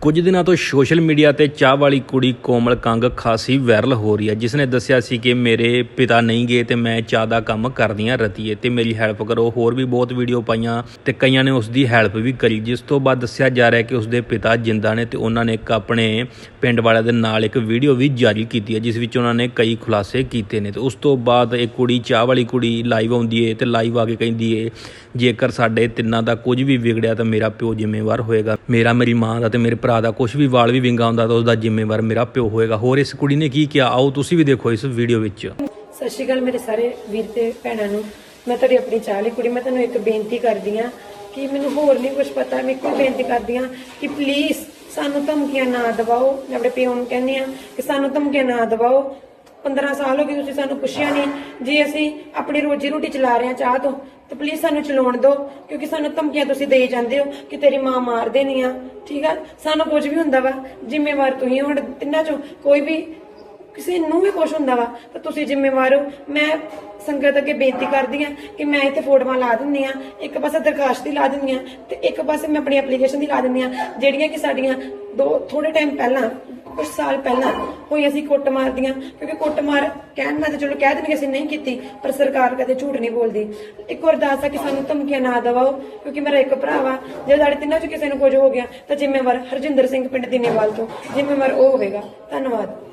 ਕੁਝ ਦਿਨਾਂ ਤੋਂ ਸੋਸ਼ਲ ਮੀਡੀਆ ਤੇ ਚਾਹ ਵਾਲੀ ਕੁੜੀ ਕੋਮਲ ਕੰਗ ਖਾਸੀ ਵਾਇਰਲ ਹੋ ਰਹੀ ਹੈ। ਜਿਸ ਨੇ ਦੱਸਿਆ ਸੀ ਕਿ ਮੇਰੇ ਪਿਤਾ ਨਹੀਂ ਗਏ ਤੇ ਮੈਂ ਚਾਹ ਦਾ ਕੰਮ ਕਰਦੀਆਂ ਰਤੀਏ ਤੇ ਮੇਰੀ ਹੈਲਪ ਕਰੋ। ਹੋਰ ਵੀ ਬਹੁਤ ਵੀਡੀਓ ਪਾਈਆਂ ਤੇ ਕਈਆਂ ਨੇ ਉਸ ਦੀ ਹੈਲਪ ਵੀ ਕਰੀ। ਜਿਸ ਤੋਂ ਬਾਅਦ ਦੱਸਿਆ ਜਾ ਰਿਹਾ ਕਿ ਉਸ ਦੇ ਪਿਤਾ ਜਿੰਦਾ ਨੇ ਤੇ ਉਹਨਾਂ ਨੇ ਇੱਕ ਆਪਣੇ ਪਿੰਡ ਵਾਲਿਆਂ ਦੇ ਨਾਲ ਇੱਕ ਵੀਡੀਓ ਵੀ ਜਾਰੀ ਕੀਤੀ ਹੈ, ਜਿਸ ਵਿੱਚ ਉਹਨਾਂ ਨੇ ਕਈ ਖੁਲਾਸੇ ਕੀਤੇ ਨੇ। ਤੇ ਉਸ ਤੋਂ ਬਾਅਦ ਇਹ ਕੁੜੀ, ਚਾਹ ਵਾਲੀ ਕੁੜੀ ਲਾਈਵ ਆਉਂਦੀ ਏ ਤੇ ਲਾਈਵ ਆ ਕੇ ਕਹਿੰਦੀ ਏ, ਜੇਕਰ ਸਾਡੇ ਤਿੰਨਾਂ ਦਾ ਕੁਝ ਵੀ ਵਿਗੜਿਆ ਤਾਂ ਮੇਰਾ ਪਿਓ ਜ਼ਿੰਮੇਵਾਰ ਹੋਏਗਾ। ਮੇਰਾ, ਮੇਰੀ ਮਾਂ ਦਾ ਤੇ ਮੇਰੇ ਭਰਾ ਦਾ ਕੁਝ ਵੀ ਵਾਲ ਵੀ ਵਿੰਗਾ ਹੁੰਦਾ ਤਾਂ ਉਸ ਦਾ ਜ਼ਿੰਮੇਵਾਰ ਮੇਰਾ ਪਿਓ ਹੋਏਗਾ। ਹੋਰ ਇਸ ਕੁੜੀ ਨੇ ਕੀ ਕਿਹਾ? ਆਓ ਤੁਸੀਂ ਵੀ ਦੇਖੋ ਇਸ ਵੀਡੀਓ ਵਿੱਚ। ਸਤਿ ਸ਼੍ਰੀ ਅਕਾਲ ਮੇਰੇ ਸਾਰੇ ਵੀਰ ਤੇ ਭੈਣਾਂ ਨੂੰ। ਮੈਂ ਤੁਹਾਡੀ ਆਪਣੀ ਚਾਹਲੀ ਕੁੜੀ, ਮੈਂ ਤੁਹਾਨੂੰ ਇੱਕ ਬੇਨਤੀ ਕਰਦੀ ਆ ਕਿ ਮੈਨੂੰ ਹੋਰ ਨਹੀਂ ਕੁਝ ਪਤਾ। ਮੈਂ ਕੋਈ ਬੇਨਤੀ ਕਰਦੀ ਆ ਕਿ ਪਲੀਜ਼ ਸਾਨੂੰ ਧਮਕੀਆਂ ਨਾ ਦਿਵਾਓ। ਮੈਂ ਆਪਣੇ ਪਿਓ ਨੂੰ ਕਹਿੰਦੀ ਆ ਕਿ ਸਾਨੂੰ ਧਮਕੀਆਂ ਨਾ ਦਿਵਾਓ। 15 ਸਾਲ ਹੋ ਗਏ ਤੁਸੀਂ ਸਾਨੂੰ ਪੁੱਛਿਆ ਨਹੀਂ। ਜੇ ਅਸੀਂ ਆਪਣੀ ਰੋਜੀ ਰੋਟੀ ਚਲਾ ਰਹੇ ਹਾਂ ਚਾਹ ਤੋਂ, ਤਾਂ ਪਲੀਜ਼ ਸਾਨੂੰ ਚਲਾਉਣ ਦਿਓ, ਕਿਉਂਕਿ ਸਾਨੂੰ ਧਮਕੀਆਂ ਤੁਸੀਂ ਦੇਈ ਜਾਂਦੇ ਹੋ ਕਿ ਤੇਰੀ ਮਾਂ ਮਾਰ ਦੇਣੀ ਆ। ਠੀਕ ਆ? ਸਾਨੂੰ ਕੁਝ ਵੀ ਹੁੰਦਾ ਵਾ। ਜ਼ਿੰਮੇਵਾਰ ਤੁਸੀਂ ਹੁਣ ਤਿੰਨਾਂ ਚੋਂ। ਕੋਈ ਵੀ ਕਿਸੇ ਨੂੰ ਵੀ ਕੁਝ ਹੁੰਦਾ ਵਾ, ਤਾਂ ਤੁਸੀਂ ਜ਼ਿੰਮੇਵਾਰ ਹੋ। ਮੈਂ ਸੰਗਤ ਅੱਗੇ ਬੇਨਤੀ ਕਰਦੀ ਆ ਕਿ ਮੈਂ ਇੱਥੇ ਫੋਟੋਆਂ ਲਾ ਦਿੰਦੀ ਆ, ਇੱਕ ਪਾਸੇ ਦਰਖਾਸਤ ਦੀ ਲਾ ਦਿੰਦੀ ਆ, ਤੇ ਇੱਕ ਪਾਸੇ ਮੈਂ ਆਪਣੀ ਐਪਲੀਕੇਸ਼ਨ ਦੀ ਲਾ ਦਿੰਦੀ ਆ, ਜਿਹੜੀਆਂ ਕਿ ਸਾਡੀਆਂ ਦੋ ਥੋੜੇ ਟਾਈਮ ਪਹਿਲਾਂ ਕੁਝ ਸਾਲ ਪਹਿਲਾਂ ਹੋਈ ਅਸੀਂ ਕੁੱਟ ਮਾਰਦੀਆਂ, ਕਿਉਂਕਿ ਕੁੱਟ ਮਾਰ ਕਹਿਣ ਨਾਲ ਤਾਂ ਚਲੋ ਕਹਿ ਦੇਣਗੇ ਅਸੀਂ ਨਹੀਂ ਕੀਤੀ, ਪਰ ਸਰਕਾਰ ਕਦੇ ਝੂਠ ਨਹੀਂ ਬੋਲਦੀ। ਇੱਕ ਅਰਦਾਸ ਆ ਕਿ ਸਾਨੂੰ ਧਮਕੀਆਂ ਨਾ ਦਵਾਓ, ਕਿਉਂਕਿ ਮੇਰਾ ਇੱਕ ਭਰਾ ਵਾ, ਜੇ ਸਾਡੇ ਤਿੰਨਾਂ ਚ ਕਿਸੇ ਨੂੰ ਕੁਝ ਹੋ ਗਿਆ ਤਾਂ ਜ਼ਿੰਮੇਵਾਰ ਹਰਜਿੰਦਰ ਸਿੰਘ ਪਿੰਡ ਦੀਨੇਵਾਲ ਤੋਂ, ਜ਼ਿੰਮੇਵਾਰ ਉਹ ਹੋਵੇਗਾ। ਧੰਨਵਾਦ।